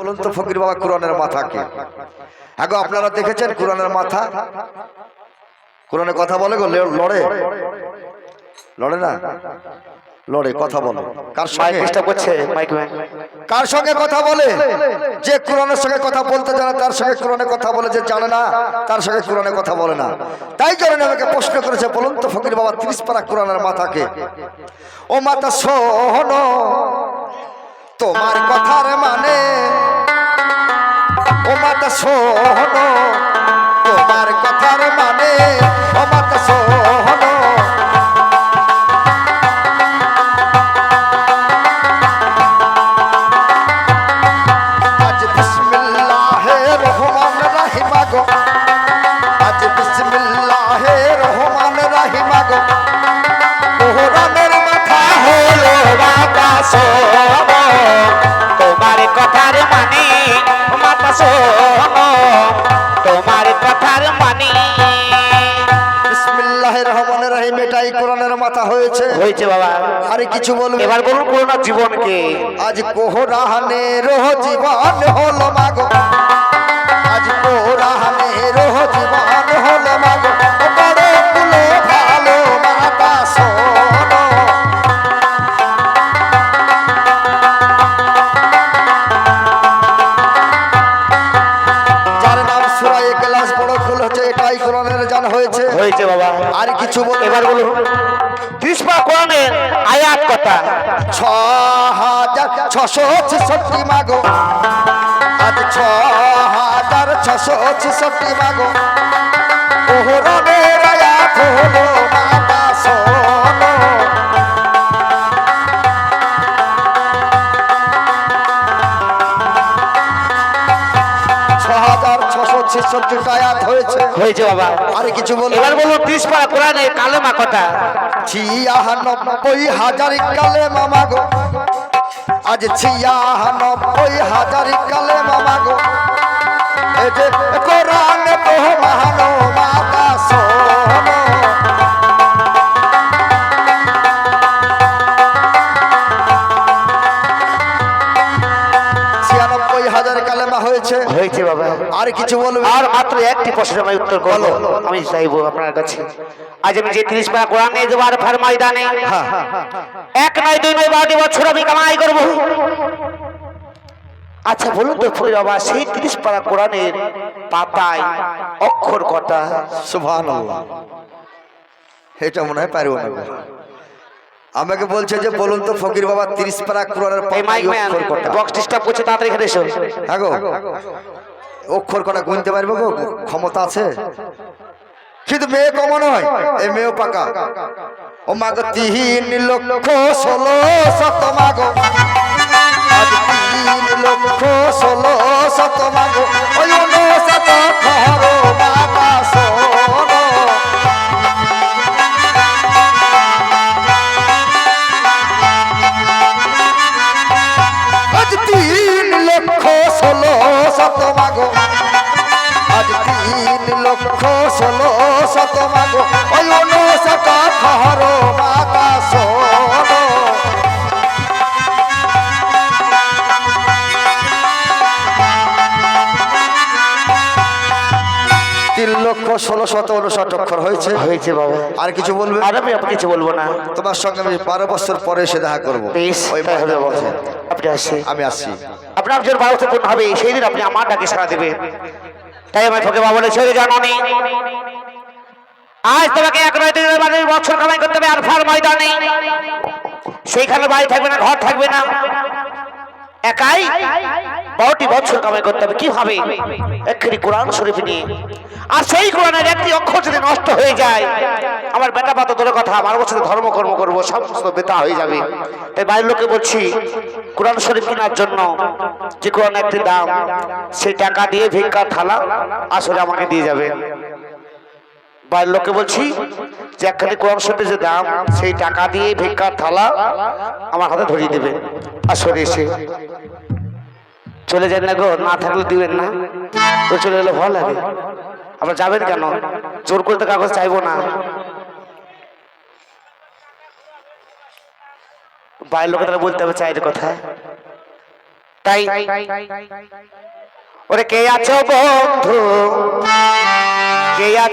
বলুন তো ফকির বাবা কোরআনের মাথাকে আগো আপনারা দেখেছেন কোরআনের মাথা? কোরআনে কথা বলে গো লড়ে? লড়ে না? লড়ে কথা বলে। কার সঙ্গে? ডিস্টার্ব করছে কার সঙ্গে কথা বলে? যে কোরআনের সঙ্গে কথা বলতে জানে তার সঙ্গে কোরআনে কথা বলে যে জানে না তার সঙ্গে কোরআনে কথা বলে না। তাই জন্য আমাকে প্রশ্ন করেছে বলুন তো ফকির বাবা ত্রিশ পারা কোরআনের মাথাকে ও মাতা শোনো তোমার কথার মানে শোনো। বিসমিল্লাহির রহমানির রহিম এটাই কোরআনের মাথা হয়েছে। হয়েছে বাবা। আরে কিছু বলব এবার বলুন করোনা জীবনকে। আজ কোহরানের জীবন হলো মাগো। কোরআনের জান হয়েছে। হয়েছে বাবা। আর কিছু বল এবার বলুন। তিসপা কোরআনের আয়াত কথা। ছ হাজার ছশো ছেষট্টি মাগো। আজ ছ হাজার ছশো ছেষট্টি মাগো। ওহরণের আয়াত হলো মাতা ছশো আয়াত হয়েছে। হয়েছে বাবা। আর কিছু বল এবার বলুন ত্রিশপা কোরআনে কালেমা কথা। ছিয়ানব্বই হাজার কালে মামা গো আজ ছিয়ানব্বই হাজার কালে মামা গো এই যে কোরআন তো মহানো মাতা। কিছু বলবে? আর মাত্র একটি প্রশ্নের আমি উত্তর করব। আমি চাইব আপনার কাছে। আজ আমি যে তিরিশ পারা কোরআন নিয়ে যাব আর ফার ময়দানে হ্যাঁ এক নয় দুই নয় বারোটি বছর আমি কামাই করব। আচ্ছা বলুন তো ফরিদ বাবা সেই তিরিশ পারা কোরআনের পাতায় অক্ষর কটা? সুভান এটা মনে হয় পারব না। আমাকে বলছে যে বলুন তো ফকির বাবা তিরিশ পারা কোরআনের বক্স ডিস্টার্ব করছে তাড়াতাড়ি এখানে এসো। হ্যাঁ গো অক্ষর কটা গুনতে পারব গো? ক্ষমতা আছে? কিন্তু মেয়ে কম নয় এই মেয়েও পাকা। ও মা গো তিন লক্ষ ষোলো শত মাগো তিন লক্ষ ষোলো শত মাগো ওই শত তিন লক্ষ ষোলো শত উনষাট অক্ষর হয়েছে। হয়েছে বাবা। আর কিছু বলবে? আর আমি আপনাকে কিছু বলব না। তোমার সঙ্গে আমি বারো বছর পরে এসে দেখা করব। ওই। আপনি আসছি। আমি আসছি। আপনার যখন বারোতে পূর্ণ হবে সেই দিন আপনি আমার ডাকে সারা দেবেন। তাই আমি তোকে বাবা বলে ছেড়ে জানো নি আজ তোমাকে এক নয় দিনের বাড়ি বছর কামাই করতে হবে আর ফার ময়দানে। সেইখানে বাড়ি থাকবে না ঘর থাকবে না। একাই বারোটি বছর কামাই করতে হবে। কীভাবে একখানি কোরআন শরীফ নিয়ে। আর সেই কোরআনের একটি অক্ষর যদি নষ্ট হয়ে যায়, আমার বেটা পাতা ধরে কথা আমার বছর ধর্মকর্ম করব, সমস্ত বেতা হয়ে যাবে। তাই বাড়ির লোকে বলছি, কোরআন শরীফ কেনার জন্য যে কোরআন একটি দাম, সেই টাকা দিয়ে ভিক্ষার থালা আসলে আমাকে দিয়ে যাবে। বাড়ির লোককে বলছি যে একখানি কোরআন শরীফের যে দাম, সেই টাকা দিয়ে ভিক্ষার থালা আমার হাতে ধরিয়ে দেবে। আসলে এসে। চলে যান না গো, না থাকলে দিবেন না। ও চলে গেলে ভালো লাগে। আপনার যাবেন কেন? জোর করতে কাগজ চাইব না। বাইরের লোকে তারা বলতে হবে চায়ের কথা। তাই। ওরে কে আছো বন্ধু? কে